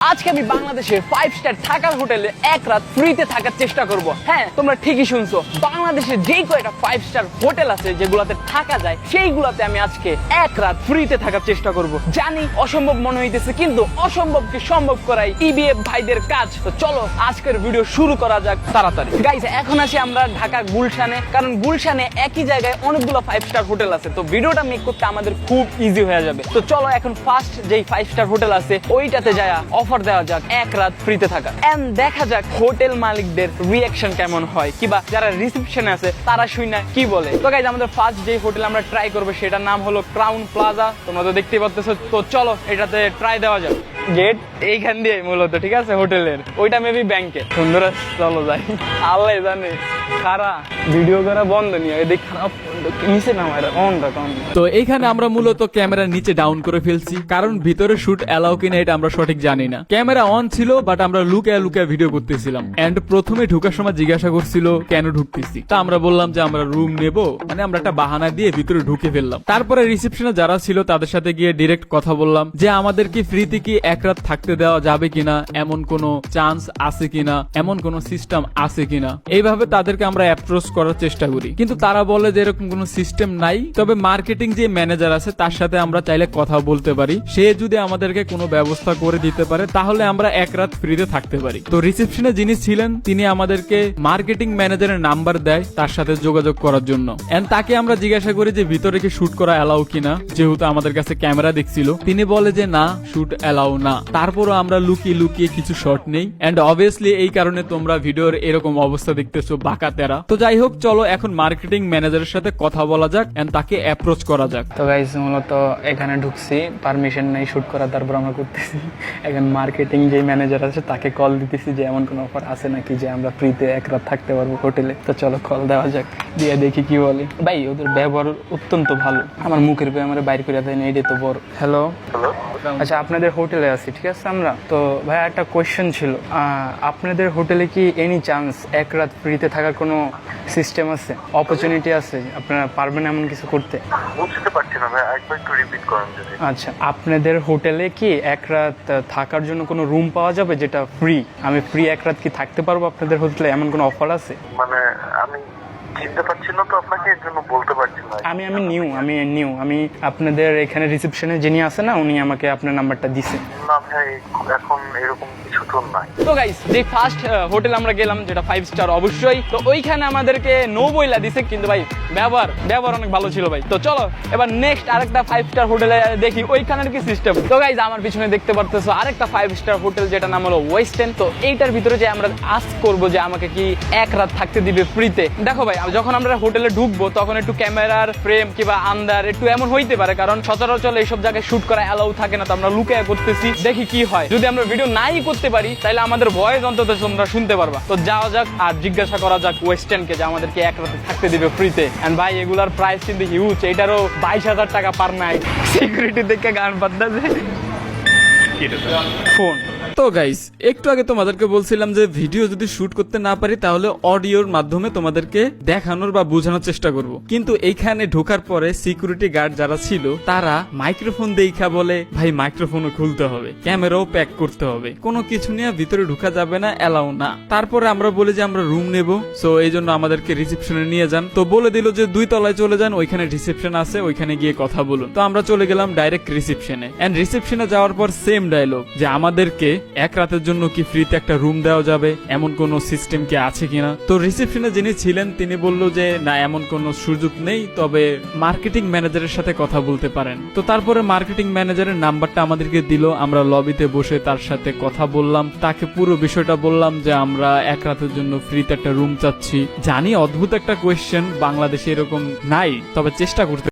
আজকে আমি বাংলাদেশের ফাইভ স্টার থাকার হোটেলে এক রাত ফ্রিতে থাকার চেষ্টা করব। হ্যাঁ তোমরা ঠিকই শুনছো। বাংলাদেশের যেই কয়টা ফাইভ স্টার হোটেল আছে যেগুলোতে থাকা যায়, সেইগুলোতে আমি আজকে এক রাত ফ্রিতে থাকার চেষ্টা করব। জানি অসম্ভব মনে হইতেছে, কিন্তু অসম্ভবকে সম্ভব করাই ইবিএফ ভাইদের কাজ। তো চলো, আজকের ভিডিও শুরু করা যাক তাড়াতাড়ি। গাইস এখন আসি আমরা ঢাকা গুলশানে, কারণ গুলশানে একই জায়গায় অনেকগুলো ফাইভ স্টার হোটেল আছে। তো ভিডিওটা মেক করতে আমাদের খুব ইজি হয়ে যাবে। তো চলো, এখন ফার্স্ট যেই ফাইভ স্টার হোটেল আছে, ওইটাতে যায় অফার দেওয়া যাক, এক রাত ফ্রিতে থাকা। এন্ড দেখা যাক হোটেল মালিকদের রিয়াকশন কেমন হয়, কিবা যারা রিসেপশনে আছে, তারা শুই না, কি বলে? তো গাইজ আমাদের ফার্স্ট যে হোটেল আমরা ট্রাই করব, সেটার নাম হলো ক্রাউন প্লাজা তোমরা তো দেখতেই পাচ্ছ তো চলো, এটাতে ট্রাই দেওয়া যাক। গেট এইখান দিয়ে মূলত, ঠিক আছে? হোটেলের। ওইটা মেবি ব্যাংকে সুন্দর চলো যাই। আল্লাহ জানে। ভিডিও করা বন্ধ নিয়ে দেখ, খারাপ আমরা করতেছিলাম। প্রথমে ঢুকার সময় জিজ্ঞাসা করছিল, কেন ঢুকতেছি? তা আমরা বললাম যে আমরা রুম নেব মানে আমরা একটা বাহানা দিয়ে ভিতরে ঢুকে ফেললাম। তারপরে রিসেপশনে যারা ছিল, তাদের সাথে গিয়ে ডিরেক্ট কথা বললাম, যে আমাদের কি ফ্রিতে কি এক রাত থাকতে দেওয়া যাবে কিনা, এমন কোনো চান্স আছে কিনা, এমন কোনো সিস্টেম আছে কিনা, এইভাবে তাদেরকে আমরা অ্যাপ্রোচ করার চেষ্টা করি। কিন্তু তারা বলে যে এরকম কোনো সিস্টেম নাই, তবে মার্কেটিং যে ম্যানেজার আছে, তার সাথে আমরা চাইলে কথা বলতে পারি। সে যদি আমাদেরকে কোনো ব্যবস্থা করে দিতে পারে, তাহলে আমরা এক রাত ফ্রিতে থাকতে পারি। তো রিসেপশনে যিনি ছিলেন, তিনি আমাদেরকে মার্কেটিং ম্যানেজারের নাম্বার দেয় তার সাথে যোগাযোগ করার জন্য। এন্ড তাকে আমরা জিজ্ঞাসা করি যে, ভিতরে কি শুট করা অ্যালাউ কিনা? যেহেতু আমাদের কাছে ক্যামেরা দেখছিল। তিনি বলে যে, না শুট অ্যালাউ না। তারপরও আমরা লুকিয়ে লুকিয়ে কিছু শট নেই। এন্ড অবভিয়াসলি এই কারণে তোমরা ভিডিওর এরকম অবস্থা দেখতেছো বাঁকা তেরা তো যাই হোক চলো এখন মার্কেটিং ম্যানেজারের সাথে কথা বলা যাক এন্ড তাকে অ্যাপ্রোচ করা যাক। তো গাইজ মূলত এখানে ঢুকছি। পারমিশন নেই শুট করা তারপর আমরা করতেছি। এখন মার্কেটিং যে ম্যানেজার আছে তাকে কল দিতেছি যে এমন কোনো অফার আছে নাকি যে আমরা ফ্রিতে এক রাত থাকতে পারব হোটেলে তো চলো কল দেওয়া যাক দিয়ে দেখি কি বলে। ভাই ওদের ব্যবহার অত্যন্ত ভালো। আমার মুখের পেয়ে আমার বাইর করে দেয় না এটাই তো বড়। হ্যালো আচ্ছা আপনাদের হোটেলে আছি ঠিক আছে আমরা? তো ভাই একটা কোয়েশ্চেন ছিল আপনাদের হোটেলে কি এনি চান্স এক রাত ফ্রিতে থাকার কোনো সিস্টেম আছে? অপরচুনিটি আছে? আপনারা পারবেন এমন কিছু করতে? বুঝতে পারছি না ভাই একবার একটু রিপিট করেন যদি। আচ্ছা আপনাদের হোটেলে কি এক রাত থাকার জন্য কোনো রুম পাওয়া যাবে যেটা ফ্রি আমি ফ্রি এক রাত কি থাকতে পারব আপনাদের হোটেলে? এমন কোনো অফার আছে? মানে আমি চিনতে পারছি না তো আপনাকে এর জন্য বলতে পারছি না। আমি আমি নিউ আমি নিউ আমি আপনাদের এখানে রিসেপশনে যিনি আছে না উনি আমাকে আপনার নাম্বারটা দিছে। না ভাই এখন এরকম কিছু তো নাই। তো গাইস যে ফার্স্ট হোটেল আমরা গেলাম যেটা ফাইভ স্টার অবশ্যই। তো ওইখানে আমাদেরকে নো বইলা দিছে কিন্তু ভাই ব্যবহার ব্যবহার অনেক ভালো ছিল ভাই। তো চলো এবার নেক্সট আরেকটা ফাইভ স্টার হোটেলে দেখি ওইখানের কি সিস্টেম তো গাইস আমার পিছনে দেখতে পারতেছো আরেকটা ফাইভ স্টার হোটেল যেটা নাম হলো ওয়েস্টার্ন তো এইটার ভিতরে যে আমরা আস করব যে আমাকে কি এক রাত থাকতে দিবে ফ্রিতে দেখো ভাই যখন আমরা হোটেলে ঢুকবো, তখন একটু ক্যামেরার ফ্রেম কিংবা আন্দার একটু এমন হইতে পারে, কারণ সচরাচর এইসব জায়গায় শুট করা অ্যালাউ থাকে না, তো আমরা লুকে করতেছি দেখি কি হয়। যদি আমরা ভিডিও নাই করতে পারি তাহলে আমাদের ভয়েস অন্তত তোমরা শুনতে পারবা। তো যাওয়া যাক আর জিজ্ঞাসা করা যাক ওয়েস্টার্নকে যে আমাদেরকে এক রাতে থাকতে দিবে ফ্রিতে এন্ড ভাই, এগুলার প্রাইস কিন্তু হিউজ এটারও বাইশ হাজার টাকা পার নাইট সিকিউরিটি দেখে গান ফোন তো গাইস একটু আগে তোমাদেরকে বলছিলাম যে ভিডিও যদি শুট করতে না পারি, তাহলে অডিওর মাধ্যমে তোমাদেরকে দেখানোর বা বোঝানোর চেষ্টা করব। কিন্তু এইখানে ঢোকার পরে সিকিউরিটি গার্ড যারা ছিল, তারা মাইক্রোফোন দেখা বলে, ভাই মাইক্রোফোনও খুলতে হবে ক্যামেরাও প্যাক করতে হবে। কোনো কিছু নিয়ে ভিতরে ঢোকা যাবে না এলাও না। তারপরে আমরা বলি যে আমরা রুম নেব সো এই জন্য আমাদেরকে রিসেপশনে নিয়ে যান। তো বলে দিল যে দুই তলায় চলে যান, ওইখানে রিসেপশন আছে, ওইখানে গিয়ে কথা বলুন। তো আমরা চলে গেলাম ডাইরেক্ট রিসেপশনে এন্ড রিসেপশনে যাওয়ার পর সেম ডায়লগ যে আমাদেরকে এক রাতের জন্য কি ফ্রিতে একটা রুম দেওয়া যাবে? এমন কোন সিস্টেম কি আছে কিনা? তো রিসেপশনে যিনি ছিলেন, তিনি বলল যে, না, এমন কোনো সুযোগ নেই, তবে মার্কেটিং ম্যানেজারের সাথে কথা বলতে পারেন। তো তারপরে মার্কেটিং ম্যানেজারের নাম্বারটা আমাদেরকে দিল। আমরা লবিতে বসে তার সাথে কথা বললাম। তাকে পুরো বিষয়টা বললাম যে, আমরা এক রাতের জন্য ফ্রিতে একটা রুম চাচ্ছি। জানি অদ্ভুত একটা কোয়েশ্চেন বাংলাদেশে এরকম নাই, তবে চেষ্টা করতে